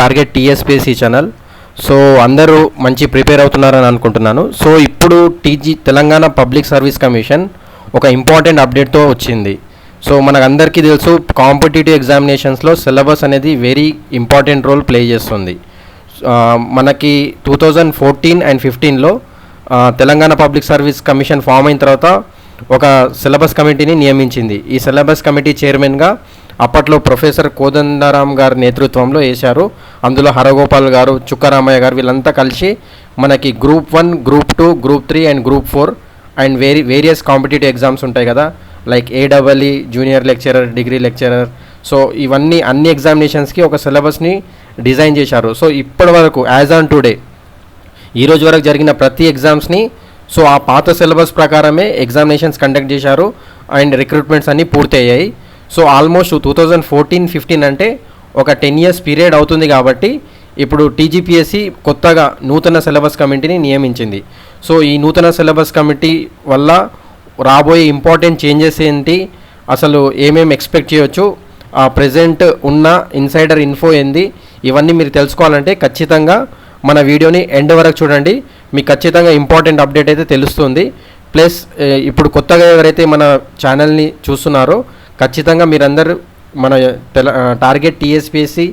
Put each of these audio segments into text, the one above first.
Target TSPSC channel so అందరూ మంచి prepare అవుతున్నారని అనుకుంటున్నాను. సో ఇప్పుడు TG Telangana public service commission ఒక ఇంపార్టెంట్ అప్డేట్తో వచ్చింది. సో మనకు అందరికీ తెలుసు కాంపిటేటివ్ ఎగ్జామినేషన్స్లో సిలబస్ అనేది వెరీ ఇంపార్టెంట్ రోల్ ప్లే చేస్తుంది. మనకి టూ థౌజండ్ ఫోర్టీన్ అండ్ ఫిఫ్టీన్లో Telangana public service commission form అయిన తర్వాత ఒక సిలబస్ కమిటీని నియమించింది. ఈ సిలబస్ కమిటీ చైర్మన్గా అప్పట్లో ప్రొఫెసర్ కోదండరాం గారి నేతృత్వంలో వేశారు. అందులో హరగోపాల్ గారు చుక్కరామయ్య గారు వీళ్ళంతా కలిసి మనకి group one group two group three and group four and vary various competitive exams ఉంటాయి కదా. Like AWE junior lecturer degree lecturer. So ఇవన్నీ అన్ని ఎగ్జామినేషన్స్కి ఒక సిలబస్ని డిజైన్ చేశారు. సో ఇప్పటి వరకు యాజ్ ఆన్ టుడే ఈరోజు వరకు జరిగిన ప్రతి ఎగ్జామ్స్ని సో ఆ పాత సిలబస్ ప్రకారమే ఎగ్జామినేషన్స్ కండక్ట్ చేశారు. అండ్ రిక్రూట్మెంట్స్ అన్నీ పూర్తయ్యాయి. So almost two thousand fourteen fifteen అంటే ఒక టెన్ ఇయర్స్ పీరియడ్ అవుతుంది కాబట్టి ఇప్పుడు టీజీపీఎస్సి కొత్తగా నూతన సిలబస్ కమిటీని నియమించింది. సో ఈ నూతన సిలబస్ కమిటీ వల్ల రాబోయే ఇంపార్టెంట్ చేంజెస్ ఏంటి అసలు ఏమేమి ఎక్స్పెక్ట్ చేయొచ్చు ఆ ప్రజెంట్ ఉన్న ఇన్సైడర్ ఇన్ఫో ఏంది ఇవన్నీ మీరు తెలుసుకోవాలంటే ఖచ్చితంగా మన వీడియోని ఎండ్ వరకు చూడండి. మీకు ఖచ్చితంగా ఇంపార్టెంట్ అప్డేట్ అయితే తెలుస్తుంది. ప్లస్ ఇప్పుడు కొత్తగా ఎవరైతే మన ఛానల్ని చూస్తున్నారో ఖచ్చితంగా మీరందరూ మన తెల టార్గెట్ టీఎస్పీఎస్సి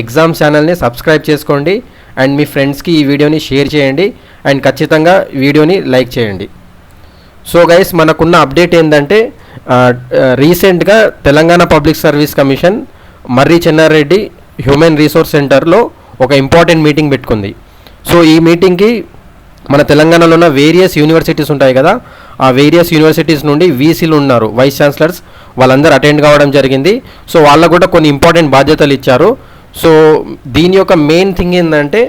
ఎగ్జామ్ ఛానల్ని సబ్స్క్రైబ్ చేసుకోండి అండ్ మీ ఫ్రెండ్స్కి ఈ వీడియోని షేర్ చేయండి అండ్ ఖచ్చితంగా వీడియోని లైక్ చేయండి. సో గైస్ మనకున్న అప్డేట్ ఏంటంటే రీసెంట్గా Telangana public service commission Marri Chenna Reddy human resource సెంటర్లో ఒక ఇంపార్టెంట్ మీటింగ్ పెట్టుకుంది. సో ఈ మీటింగ్కి మన తెలంగాణలో ఉన్న వేరియస్ యూనివర్సిటీస్ ఉంటాయి కదా ఆ వేరియస్ యూనివర్సిటీస్ నుండి వీసీలు ఉన్నారు వైస్ ఛాన్సలర్స్ వాళ్ళందరూ అటెండ్ కావడం జరిగింది. సో వాళ్ళకు కూడా కొన్ని ఇంపార్టెంట్ బాధ్యతలు ఇచ్చారు. సో దీని యొక్క మెయిన్ థింగ్ ఏంటంటే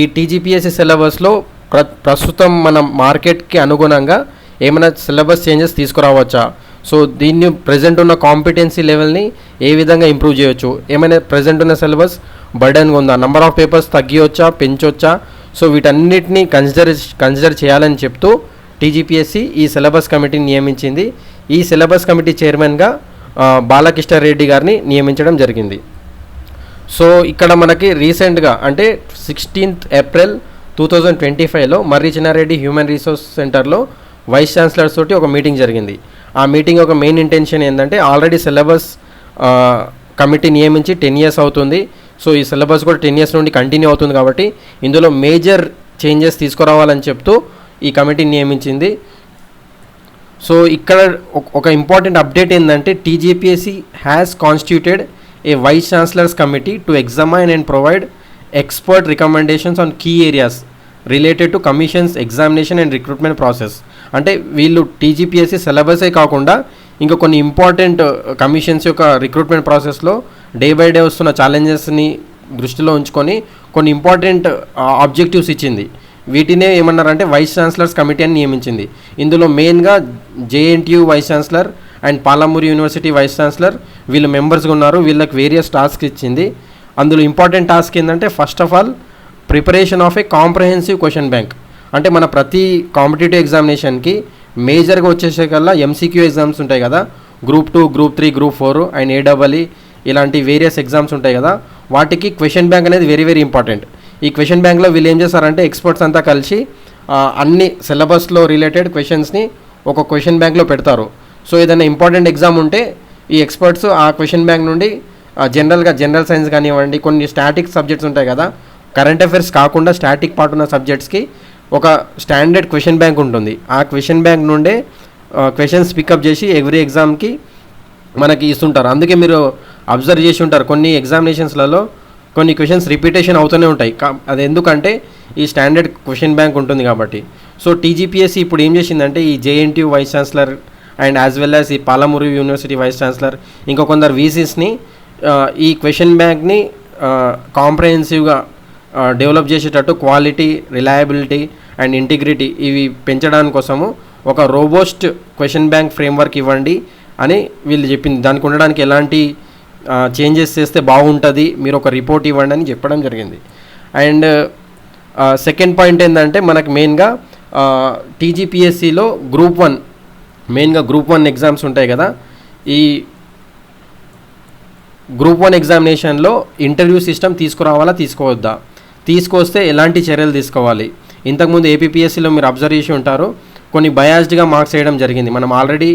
ఈ టీజీపీఎస్సీ సిలబస్లో ప్ర ప్రస్తుతం మన మార్కెట్కి అనుగుణంగా ఏమైనా సిలబస్ చేంజెస్ తీసుకురావచ్చా? సో దీన్ని ప్రజెంట్ ఉన్న కాంపిటెన్సీ లెవెల్ని ఏ విధంగా ఇంప్రూవ్ చేయొచ్చు? ఏమైనా ప్రజెంట్ ఉన్న సిలబస్ బర్డెన్గా ఉందా? నంబర్ ఆఫ్ పేపర్స్ తగ్గియొచ్చా? పెంచొచ్చా? సో వీటన్నిటిని కన్సిడర్ కన్సిడర్ చేయాలని చెప్తూ టీజీపీఎస్సీ ఈ సిలబస్ కమిటీని నియమించింది. ఈ సిలబస్ కమిటీ చైర్మన్గా ఆ, బాలకృష్ణ రెడ్డి గారిని నియమించడం జరిగింది. సో ఇక్కడ మనకి రీసెంట్గా అంటే sixteenth April two thousand twenty ఫైవ్లో మర్రి చిన్నారెడ్డి హ్యూమన్ రీసోర్స్ సెంటర్లో వైస్ ఛాన్సలర్స్ తోటి ఒక మీటింగ్ జరిగింది. ఆ మీటింగ్ ఒక మెయిన్ ఇంటెన్షన్ ఏంటంటే ఆల్రెడీ సిలబస్ కమిటీ నియమించి టెన్ ఇయర్స్ అవుతుంది. సో ఈ సిలబస్ కూడా టెన్ ఇయర్స్ నుండి కంటిన్యూ అవుతుంది కాబట్టి ఇందులో మేజర్ చేంజెస్ తీసుకురావాలని చెప్తూ ఈ కమిటీ నియమించింది. సో ఇక్కడ ఒక- ఒక ఇంపార్టెంట్ అప్డేట్ ఏంటంటే TGPSC has constituted a vice chancellors committee to examine and provide expert recommendations on key areas related to commissions examination and recruitment process అంటే వీళ్ళు టీజీపీఎస్సీ సిలబసే కాకుండా ఇంకా కొన్ని ఇంపార్టెంట్ కమిషన్స్ యొక్క రిక్రూట్మెంట్ ప్రాసెస్లో డే బై డే వస్తున్న ఛాలెంజెస్ని దృష్టిలో ఉంచుకొని కొన్ని ఇంపార్టెంట్ ఆబ్జెక్టివ్స్ ఇచ్చింది. వీటినే ఏమన్నారంటే వైస్ ఛాన్సలర్స్ కమిటీ అని నియమించింది. ఇందులో మెయిన్గా JNTU vice chancellor and Palamuru university vice chancellor వీళ్ళు మెంబర్స్గా ఉన్నారు వీళ్ళకి వేరియస్ టాస్క్ ఇచ్చింది. అందులో ఇంపార్టెంట్ టాస్క్ ఏంటంటే first of all preparation of a comprehensive question bank. అంటే మన ప్రతి కాంపిటేటివ్ ఎగ్జామినేషన్కి మేజర్గా వచ్చేసేకల్లా ఎంసీక్యూ ఎగ్జామ్స్ ఉంటాయి కదా. Group two group three group four and AWE ఇలాంటి వేరియస్ ఎగ్జామ్స్ ఉంటాయి కదా. వాటికి క్వశ్చన్ బ్యాంక్ అనేది వెరీ వెరీ ఇంపార్టెంట్. ఈ క్వశ్చన్ బ్యాంక్లో వీళ్ళు ఏం చేస్తారంటే ఎక్స్పర్ట్స్ అంతా కలిసి అన్ని సిలబస్లో రిలేటెడ్ క్వశ్చన్స్ని ఒక క్వశ్చన్ బ్యాంక్లో పెడతారు. సో ఏదైనా ఇంపార్టెంట్ ఎగ్జామ్ ఉంటే ఈ ఎక్స్పర్ట్స్ ఆ క్వశ్చన్ బ్యాంక్ నుండి జనరల్గా జనరల్ సైన్స్ కానివ్వండి కొన్ని స్టాటిక్ సబ్జెక్ట్స్ ఉంటాయి కదా కరెంట్ అఫైర్స్ కాకుండా స్టాటిక్ పార్ట్ ఉన్న సబ్జెక్ట్స్కి ఒక స్టాండర్డ్ క్వశ్చన్ బ్యాంక్ ఉంటుంది. ఆ క్వశ్చన్ బ్యాంక్ నుండే క్వశ్చన్స్ పికప్ చేసి ఎవ్రీ ఎగ్జామ్కి మనకి ఇస్తుంటారు. అందుకే మీరు అబ్జర్వ్ చేసి ఉంటారు. కొన్ని ఎగ్జామినేషన్స్లలో కొన్ని క్వశ్చన్స్ రిపీటేషన్ అవుతూనే ఉంటాయి. అది ఎందుకంటే ఈ స్టాండర్డ్ క్వశ్చన్ బ్యాంక్ ఉంటుంది కాబట్టి. సో టీజీపీఎస్సీ ఇప్పుడు ఏం చేసిందంటే ఈ JNT vice chancellor and as well as ఈ పాలమూరు యూనివర్సిటీ వైస్ ఛాన్సలర్ ఇంకా కొందరు వీసీస్ని ఈ క్వశ్చన్ బ్యాంక్ని కాంప్రహెన్సివ్గా డెవలప్ చేసేటట్టు క్వాలిటీ రిలయబిలిటీ అండ్ ఇంటిగ్రిటీ ఇవి పెంచడానికి కోసము ఒక రోబోస్ట్ క్వశ్చన్ బ్యాంక్ ఫ్రేమ్వర్క్ ఇవ్వండి అని వీళ్ళు చెప్పింది. దానికి ఉండడానికి ఎలాంటి చేంజెస్ చేస్తే బాగుంటుంది మీరు ఒక రిపోర్ట్ ఇవ్వండి అని చెప్పడం జరిగింది. అండ్ సెకండ్ పాయింట్ ఏంటంటే మనకు మెయిన్గా టీజీపీఎస్సిలో గ్రూప్ వన్ మెయిన్గా గ్రూప్ వన్ ఎగ్జామ్స్ ఉంటాయి కదా ఈ గ్రూప్ వన్ ఎగ్జామినేషన్లో ఇంటర్వ్యూ సిస్టమ్ తీసుకురావాలా తీసుకోవద్దా? తీసుకొస్తే ఎలాంటి చర్యలు తీసుకోవాలి? ఇంతకుముందు ఏపీపీఎస్సీలో మీరు అబ్జర్వ్ చేసి ఉంటారు కొన్ని బయాస్డ్గా మార్క్స్ వేయడం జరిగింది. మనం ఆల్రెడీ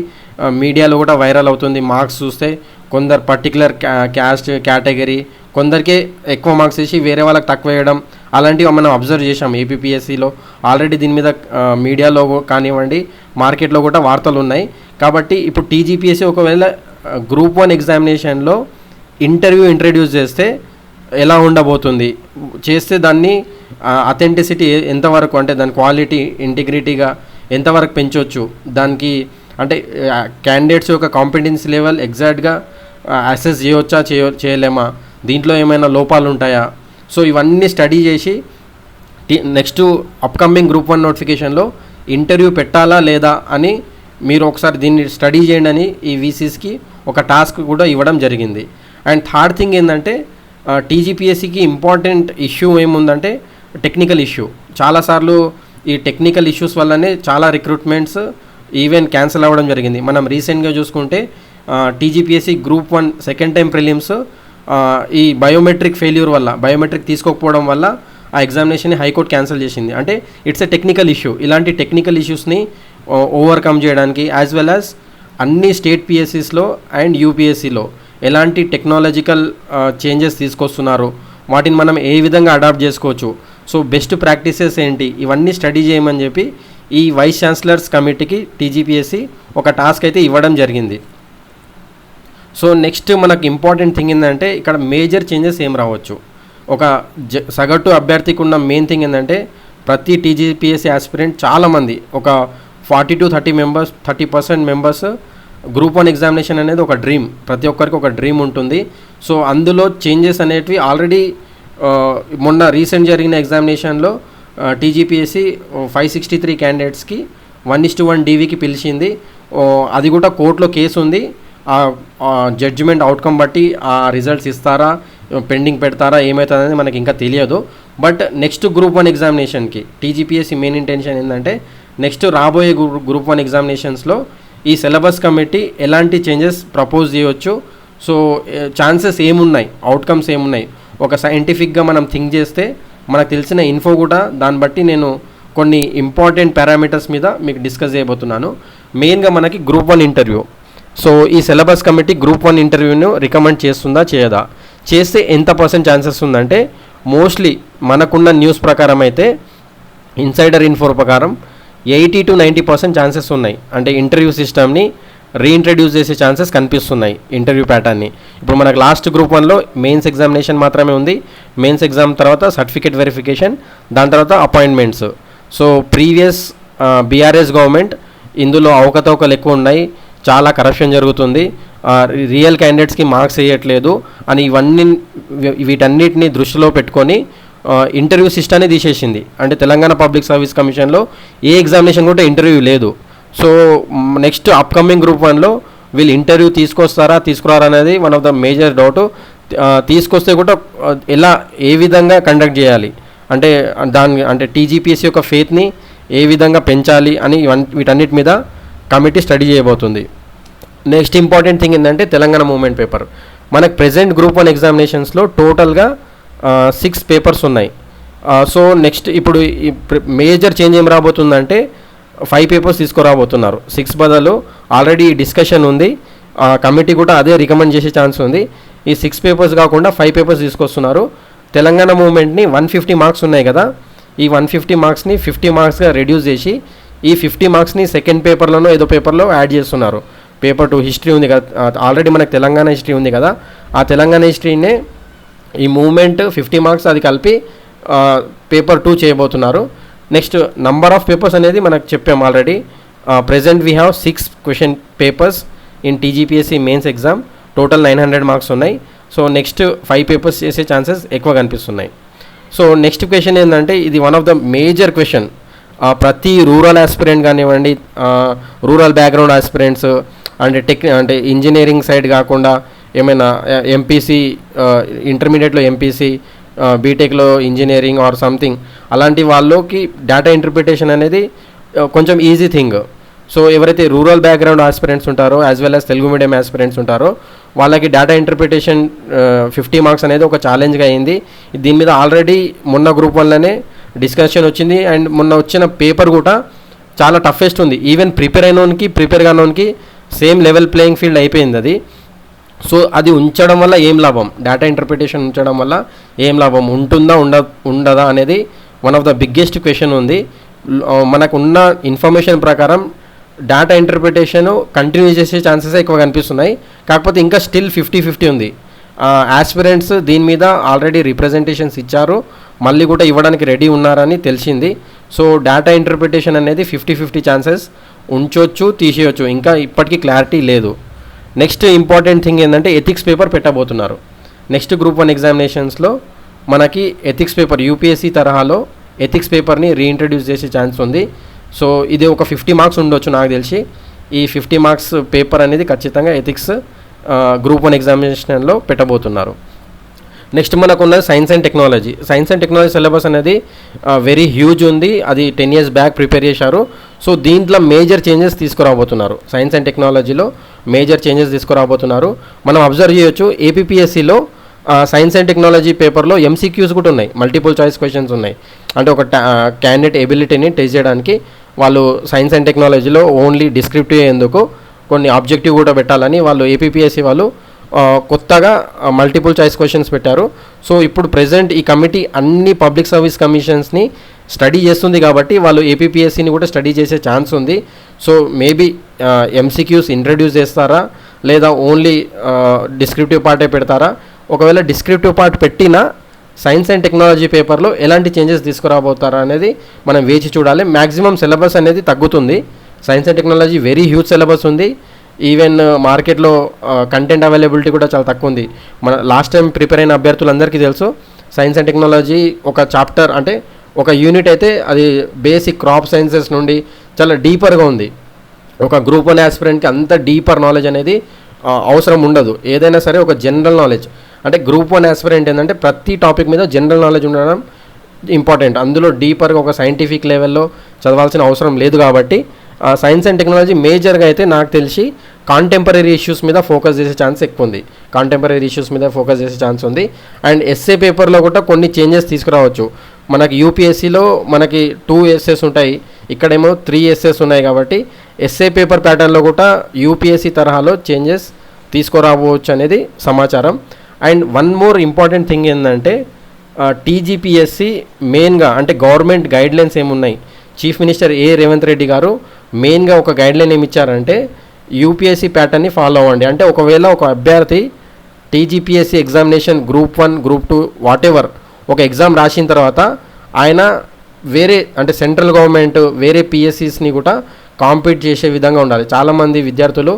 మీడియాలో కూడా వైరల్ అవుతుంది మార్క్స్ చూస్తే కొందరు పర్టికులర్ క్యాస్ట్ కేటగిరీ కొందరికే ఎక్కువ మార్క్స్ వేసి వేరే వాళ్ళకి తక్కువ వేయడం అలాంటివి మనం అబ్జర్వ్ చేసాం ఏపీపీఎస్సీలో ఆల్రెడీ దీని మీద మీడియాలో కానివ్వండి మార్కెట్లో కూడా వార్తలు ఉన్నాయి. కాబట్టి ఇప్పుడు టీజీపీఎస్సీ ఒకవేళ గ్రూప్ వన్ ఎగ్జామినేషన్లో ఇంటర్వ్యూ ఇంట్రడ్యూస్ చేస్తే ఎలా ఉండబోతుంది? చేస్తే దాన్ని అథెంటిసిటీ ఎంతవరకు అంటే దాని క్వాలిటీ ఇంటిగ్రిటీగా ఎంతవరకు పెంచవచ్చు దానికి అంటే క్యాండిడేట్స్ యొక్క కాంపిటెన్స్ లెవెల్ ఎగ్జాక్ట్గా యాక్సెస్ చేయవచ్చా చేయ చేయలేమా? దీంట్లో ఏమైనా లోపాలు ఉంటాయా? సో ఇవన్నీ స్టడీ చేసి నెక్స్ట్ అప్కమింగ్ గ్రూప్ వన్ నోటిఫికేషన్లో ఇంటర్వ్యూ పెట్టాలా లేదా అని మీరు ఒకసారి దీన్ని స్టడీ చేయండి అని ఈ వీసీస్కి ఒక టాస్క్ కూడా ఇవ్వడం జరిగింది. అండ్ థర్డ్ థింగ్ ఏంటంటే టీజీపీఎస్సికి ఇంపార్టెంట్ ఇష్యూ ఏముందంటే టెక్నికల్ ఇష్యూ చాలాసార్లు ఈ టెక్నికల్ ఇష్యూస్ వల్లనే చాలా రిక్రూట్మెంట్స్ ఈవెన్ క్యాన్సిల్ అవ్వడం జరిగింది. మనం రీసెంట్గా చూసుకుంటే TGPSC group one second time prelims ఈ బయోమెట్రిక్ ఫెయిల్యూర్ వల్ల బయోమెట్రిక్ తీసుకోకపోవడం వల్ల ఆ ఎగ్జామినేషన్ని హైకోర్టు క్యాన్సిల్ చేసింది. అంటే ఇట్స్ ఎ టెక్నికల్ ఇష్యూ ఇలాంటి టెక్నికల్ ఇష్యూస్ని ఓవర్కమ్ చేయడానికి యాజ్ వెల్ యాజ్ అన్ని స్టేట్ పిఎస్సీస్లో అండ్ యూపీఎస్సీలో ఎలాంటి టెక్నాలజికల్ చేంజెస్ తీసుకొస్తున్నారు వాటిని మనం ఏ విధంగా అడాప్ట్ చేసుకోవచ్చు. సో బెస్ట్ ప్రాక్టీసెస్ ఏంటి? ఇవన్నీ స్టడీ చేయమని చెప్పి ఈ వైస్ ఛాన్సలర్స్ కమిటీకి టీజీపీఎస్సి ఒక టాస్క్ అయితే ఇవ్వడం జరిగింది. సో నెక్స్ట్ మనకు ఇంపార్టెంట్ థింగ్ ఏంటంటే ఇక్కడ మేజర్ చేంజెస్ ఏం రావచ్చు? ఒక జ సగటు అభ్యర్థికి ఉన్న మెయిన్ థింగ్ ఏంటంటే ప్రతి టీజీపీఎస్సీ ఆస్పిరెంట్ చాలామంది ఒక forty to thirty members thirty percent members group one examination అనేది ఒక డ్రీమ్ ప్రతి ఒక్కరికి ఒక డ్రీమ్ ఉంటుంది. సో అందులో చేంజెస్ అనేటివి ఆల్రెడీ మొన్న రీసెంట్ జరిగిన ఎగ్జామినేషన్లో టీజీపీఎస్సీ ఫైవ్ సిక్స్టీ త్రీ క్యాండిడేట్స్కి వన్ ఇస్ టు వన్ డీవీకి పిలిచింది. అది కూడా కోర్టులో కేసు ఉంది జడ్జిమెంట్ అవుట్కమ్ బట్టి ఆ రిజల్ట్స్ ఇస్తారా పెండింగ్ పెడతారా ఏమవుతుందనేది మనకి ఇంకా తెలియదు. బట్ నెక్స్ట్ గ్రూప్ వన్ ఎగ్జామినేషన్కి టీజీపీఎస్సీ మెయిన్ ఇంటెన్షన్ ఏంటంటే నెక్స్ట్ రాబోయే గ్రూప్ వన్ ఎగ్జామినేషన్స్లో ఈ సిలబస్ కమిటీ ఎలాంటి చేంజెస్ ప్రపోజ్ చేయవచ్చు సో ఛాన్సెస్ ఏమున్నాయి అవుట్కమ్స్ ఏమున్నాయి. ఒక సైంటిఫిక్గా మనం థింక్ చేస్తే మనకు తెలిసిన ఇన్ఫో కూడా దాన్ని బట్టి నేను కొన్ని ఇంపార్టెంట్ పారామీటర్స్ మీద మీకు డిస్కస్ చేయబోతున్నాను. మెయిన్గా మనకి గ్రూప్ వన్ ఇంటర్వ్యూ సో ఈ సిలబస్ కమిటీ గ్రూప్ వన్ ఇంటర్వ్యూను రికమెండ్ చేస్తుందా చేయదా? చేస్తే ఎంత పర్సెంట్ ఛాన్సెస్ ఉందంటే మోస్ట్లీ మనకున్న న్యూస్ ప్రకారం అయితే ఇన్సైడర్ ఇన్ఫో ప్రకారం eighty to ninety percent chances ఉన్నాయి. అంటే ఇంటర్వ్యూ సిస్టమ్ని రీఇంట్రడ్యూస్ చేసే ఛాన్సెస్ కనిపిస్తున్నాయి ఇంటర్వ్యూ ప్యాటర్న్ని. ఇప్పుడు మనకు లాస్ట్ గ్రూప్ వన్లో మెయిన్స్ ఎగ్జామినేషన్ మాత్రమే ఉంది. మెయిన్స్ ఎగ్జామ్ తర్వాత సర్టిఫికేట్ వెరిఫికేషన్ దాని తర్వాత appointments. So previous BRS government ఇందులో అవకతవకలు ఎక్కువ ఉన్నాయి. చాలా కరప్షన్ జరుగుతుంది. రియల్ క్యాండిడేట్స్కి మార్క్స్ వేయట్లేదు అని ఇవన్నీ వీటన్నిటిని దృష్టిలో పెట్టుకొని ఇంటర్వ్యూ సిస్టాన్ని తీసేసింది. అంటే తెలంగాణ పబ్లిక్ సర్వీస్ కమిషన్లో ఏ ఎగ్జామినేషన్ కూడా ఇంటర్వ్యూ లేదు. సో నెక్స్ట్ అప్కమింగ్ గ్రూప్ వన్లో వీళ్ళు ఇంటర్వ్యూ తీసుకొస్తారా తీసుకురారా అనేది one of the major doubt తీసుకొస్తే కూడా ఎలా ఏ విధంగా కండక్ట్ చేయాలి? అంటే దాని అంటే టీజీపీఎస్సీ యొక్క ఫేత్ని ఏ విధంగా పెంచాలి అని వీటన్నిటి మీద కమిటీ స్టడీ చేయబోతుంది. నెక్స్ట్ ఇంపార్టెంట్ థింగ్ ఏంటంటే తెలంగాణ మూమెంట్ పేపర్. మనకు ప్రెజెంట్ గ్రూప్ వన్ ఎగ్జామినేషన్స్లో టోటల్గా సిక్స్ పేపర్స్ ఉన్నాయి. సో నెక్స్ట్ ఇప్పుడు మేజర్ చేంజ్ ఏం రాబోతుందంటే ఫైవ్ పేపర్స్ తీసుకురాబోతున్నారు. సిక్స్ బదులు ఆల్రెడీ డిస్కషన్ ఉంది. కమిటీ కూడా అదే రికమెండ్ చేసే ఛాన్స్ ఉంది. ఈ సిక్స్ పేపర్స్ కాకుండా ఫైవ్ పేపర్స్ తీసుకొస్తున్నారు. తెలంగాణ మూమెంట్ని వన్ ఫిఫ్టీ మార్క్స్ ఉన్నాయి కదా. ఈ వన్ ఫిఫ్టీ మార్క్స్ని ఫిఫ్టీ మార్క్స్గా రెడ్యూస్ చేసి ఈ ఫిఫ్టీ మార్క్స్ని సెకండ్ పేపర్లోనో ఏదో పేపర్లో యాడ్ చేస్తున్నారు. పేపర్ టూ హిస్టరీ ఉంది కదా ఆల్రెడీ మనకు తెలంగాణ హిస్టరీ ఉంది కదా ఆ తెలంగాణ హిస్టరీనే ఈ మూమెంట్ ఫిఫ్టీ మార్క్స్ అది కలిపి పేపర్ టూ చేయబోతున్నారు. నెక్స్ట్ నంబర్ ఆఫ్ పేపర్స్ అనేది మనకు చెప్పాం already. Present we have six question papers in TGPSC mains exam. Total nine hundred marks ఉన్నాయి. సో నెక్స్ట్ ఫైవ్ పేపర్స్ చేసే ఛాన్సెస్ ఎక్కువ కనిపిస్తున్నాయి. సో నెక్స్ట్ క్వశ్చన్ ఏంటంటే ఇది one of the major question. ప్రతి రూరల్ ఆస్పిరెంట్ కానివ్వండి రూరల్ బ్యాక్గ్రౌండ్ ఆస్పిరెంట్స్ అంటే tech అంటే ఇంజనీరింగ్ సైడ్ కాకుండా ఏమైనా ఎంపీసీ ఇంటర్మీడియట్లో ఎంపీసీ బీటెక్లో ఇంజనీరింగ్ ఆర్ సంథింగ్ అలాంటి వాళ్ళకి డేటా ఇంటర్ప్రిటేషన్ అనేది కొంచెం ఈజీ థింగ్. సో ఎవరైతే రూరల్ బ్యాక్గ్రౌండ్ ఆస్పిరెంట్స్ ఉంటారో as well as Telugu medium aspirants ఉంటారో వాళ్ళకి డేటా ఇంటర్ప్రిటేషన్ ఫిఫ్టీ మార్క్స్ అనేది ఒక ఛాలెంజ్గా అయింది. దీని మీద ఆల్రెడీ మొన్న గ్రూప్ వల్లనే డిస్కషన్ వచ్చింది అండ్ మొన్న వచ్చిన పేపర్ కూడా చాలా టఫెస్ట్ ఉంది. ఈవెన్ ప్రిపేర్ అయినోనికి ప్రిపేర్ కానోనికి సేమ్ లెవెల్ ప్లేయింగ్ ఫీల్డ్ అయిపోయింది అది. సో అది ఉంచడం వల్ల ఏం లాభం? డేటా ఇంటర్ప్రిటేషన్ ఉంచడం వల్ల ఏం లాభం? ఉంటుందా ఉండ ఉండదా అనేది one of the biggest question ఉంది. మనకున్న ఇన్ఫర్మేషన్ ప్రకారం డేటా ఇంటర్ప్రిటేషన్ కంటిన్యూ చేసే ఛాన్సెస్ ఎక్కువ కనిపిస్తున్నాయి. కాకపోతే ఇంకా స్టిల్ ఫిఫ్టీ ఫిఫ్టీ ఉంది. యాస్పిరెంట్స్ దీని మీద ఆల్రెడీ రిప్రజెంటేషన్స్ ఇచ్చారు. మళ్ళీ కూడా ఇవ్వడానికి రెడీ ఉన్నారని తెలిసింది. సో డేటా ఇంటర్ప్రిటేషన్ అనేది ఫిఫ్టీ ఫిఫ్టీ ఛాన్సెస్ ఉంచొచ్చు తీసేయొచ్చు. ఇంకా ఇప్పటికీ క్లారిటీ లేదు. నెక్స్ట్ ఇంపార్టెంట్ థింగ్ ఏంటంటే ఎథిక్స్ పేపర్ పెట్టబోతున్నారు. నెక్స్ట్ గ్రూప్ వన్ ఎగ్జామినేషన్స్లో మనకి ఎథిక్స్ పేపర్ యూపీఎస్సీ తరహాలో ఎథిక్స్ పేపర్ని రీఇంట్రడ్యూస్ చేసే ఛాన్స్ ఉంది. సో ఇది ఒక ఫిఫ్టీ మార్క్స్ ఉండొచ్చు నాకు తెలిసి. ఈ ఫిఫ్టీ మార్క్స్ పేపర్ అనేది ఖచ్చితంగా ఎథిక్స్ గ్రూప్ వన్ ఎగ్జామినేషన్లో పెట్టబోతున్నారు. నెక్స్ట్ మనకు ఉన్నది science and technology science and technology syllabus అనేది వెరీ హ్యూజ్ ఉంది. అది టెన్ ఇయర్స్ బ్యాక్ ప్రిపేర్ చేశారు. సో దీంట్లో మేజర్ చేంజెస్ తీసుకురాబోతున్నారు. సైన్స్ అండ్ టెక్నాలజీలో మేజర్ చేంజెస్ తీసుకురాబోతున్నారు. మనం అబ్జర్వ్ చేయొచ్చు ఏపీఎస్సిలో సైన్స్ అండ్ టెక్నాలజీ పేపర్లో ఎంసీక్యూస్ కూడా ఉన్నాయి. మల్టిపుల్ చాయిస్ క్వశ్చన్స్ ఉన్నాయి. అంటే ఒక క్యాండిడేట్ ఎబిలిటీని టెస్ట్ చేయడానికి వాళ్ళు సైన్స్ అండ్ టెక్నాలజీలో ఓన్లీ డిస్క్రిప్టివ్ ఎందుకు కొన్ని ఆబ్జెక్టివ్ కూడా పెట్టాలని వాళ్ళు ఏపీఎస్సి వాళ్ళు కొత్తగా మల్టిపుల్ చాయిస్ క్వశ్చన్స్ పెట్టారు. సో ఇప్పుడు ప్రెసెంట్ ఈ కమిటీ అన్ని పబ్లిక్ సర్వీస్ కమిషన్స్ని స్టడీ చేస్తుంది కాబట్టి వాళ్ళు ఏపీఎస్సిని కూడా స్టడీ చేసే ఛాన్స్ ఉంది. సో మేబీ ఎంసీక్యూస్ ఇంట్రడ్యూస్ చేస్తారా? లేదా ఓన్లీ డిస్క్రిప్టివ్ పార్టే పెడతారా? ఒకవేళ డిస్క్రిప్టివ్ పార్ట్ పెట్టినా సైన్స్ అండ్ టెక్నాలజీ పేపర్లో ఎలాంటి చేంజెస్ తీసుకురాబోతారా అనేది మనం వేచి చూడాలి. మ్యాక్సిమం సిలబస్ అనేది తగ్గుతుంది. Science and technology very huge syllabus ఉంది. ఈవెన్ మార్కెట్లో కంటెంట్ అవైలబిలిటీ కూడా చాలా తక్కువ ఉంది. మన లాస్ట్ టైం ప్రిపేర్ అయిన అభ్యర్థులందరికీ తెలుసు సైన్స్ అండ్ టెక్నాలజీ ఒక చాప్టర్ అంటే ఒక యూనిట్ అయితే అది బేసిక్ క్రాప్ సైన్సెస్ నుండి చాలా డీపర్గా ఉంది. ఒక గ్రూప్ వన్ ఆస్పిరెంట్కి అంత డీపర్ నాలెడ్జ్ అనేది అవసరం ఉండదు. ఏదైనా సరే ఒక జనరల్ నాలెడ్జ్ అంటే గ్రూప్ వన్ ఆస్పిరెంట్ ఏంటంటే ప్రతి టాపిక్ మీద జనరల్ నాలెడ్జ్ ఉండడం ఇంపార్టెంట్ అందులో డీపర్గా ఒక సైంటిఫిక్ లెవెల్లో చదవాల్సిన అవసరం లేదు కాబట్టి సైన్స్ అండ్ టెక్నాలజీ మేజర్గా అయితే నాకు తెలిసి కాంటెంపరీ ఇష్యూస్ మీద ఫోకస్ చేసే ఛాన్స్ ఎక్కువ ఉంది. కాంటెంపరీ ఇష్యూస్ మీద ఫోకస్ చేసే ఛాన్స్ ఉంది. అండ్ ఎస్ఏ పేపర్లో కూడా కొన్ని చేంజెస్ తీసుకురావచ్చు. మనకి యూపీఎస్సీలో మనకి టూ ఎస్ఎస్ ఉంటాయి. ఇక్కడేమో త్రీ ఎస్ఎస్ ఉన్నాయి కాబట్టి ఎస్ఏ పేపర్ ప్యాటర్న్లో కూడా యూపీఎస్సీ తరహాలో చేంజెస్ తీసుకురావచ్చు అనేది సమాచారం. And one more important thing ఏంటంటే టీజీపీఎస్సి మెయిన్గా అంటే గవర్నమెంట్ గైడ్లైన్స్ ఏమున్నాయి? చీఫ్ మినిస్టర్ ఏ రేవంత్ రెడ్డి గారు మెయిన్గా ఒక గైడ్లైన్ ఏమి ఇచ్చారంటే యూపీఎస్సీ ప్యాటర్న్ని ఫాలో అవ్వండి. అంటే ఒకవేళ ఒక అభ్యర్థి TGPSC examination group one group two whatever ఒక ఎగ్జామ్ రాసిన తర్వాత ఆయన వేరే అంటే సెంట్రల్ గవర్నమెంట్ వేరే పిఎస్సీస్ని కూడా కాంపీట్ చేసే విధంగా ఉండాలి. చాలామంది విద్యార్థులు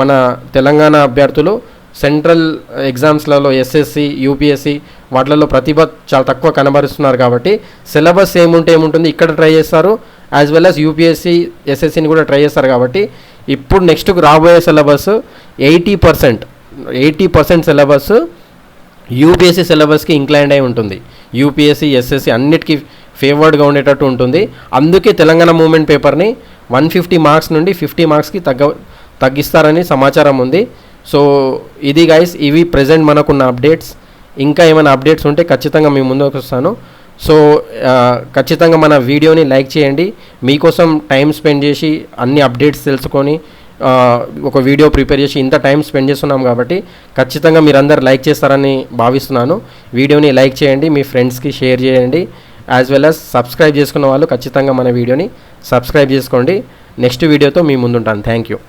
మన తెలంగాణ అభ్యర్థులు సెంట్రల్ ఎగ్జామ్స్లలో ఎస్ఎస్సి యూపీఎస్సి వాటిలలో ప్రతిభ చాలా తక్కువ కనబరుస్తున్నారు కాబట్టి సిలబస్ ఏముంటే ఏముంటుంది? ఇక్కడ ట్రై చేస్తారు. యాజ్ వెల్ యాజ్ యూపీఎస్సీ ఎస్ఎస్సీని కూడా ట్రై చేస్తారు కాబట్టి ఇప్పుడు నెక్స్ట్ రాబోయే syllabus eighty percent eighty percent syllabus UPSC సిలబస్కి inclined అయి ఉంటుంది. యూపీఎస్సీ ఎస్ఎస్సీ అన్నిటికీ ఫేవర్డ్గా ఉండేటట్టు ఉంటుంది. అందుకే తెలంగాణ మూమెంట్ పేపర్ని వన్ ఫిఫ్టీ మార్క్స్ నుండి ఫిఫ్టీ మార్క్స్కి తగ్గ తగ్గిస్తారని సమాచారం ఉంది. సో ఇది గైస్ ఇవి ప్రజెంట్ మనకున్న అప్డేట్స్ ఇంకా ఏమైనా అప్డేట్స్ ఉంటే ఖచ్చితంగా మీ ముందుకు వస్తాను. సో ఖచ్చితంగా మన వీడియోని లైక్ చేయండి. మీకోసం టైం స్పెండ్ చేసి అన్ని అప్డేట్స్ తెలుసుకొని ఒక వీడియో ప్రిపేర్ చేసి ఇంత టైం స్పెండ్ చేస్తున్నాం కాబట్టి ఖచ్చితంగా మీరందరు లైక్ చేస్తారని భావిస్తున్నాను. వీడియోని లైక్ చేయండి మీ ఫ్రెండ్స్కి షేర్ చేయండి. యాజ్ వెల్ యాజ్ సబ్స్క్రైబ్ చేసుకున్న వాళ్ళు ఖచ్చితంగా మన వీడియోని సబ్స్క్రైబ్ చేసుకోండి. నెక్స్ట్ వీడియోతో మీ ముందుంటాను. Thank you.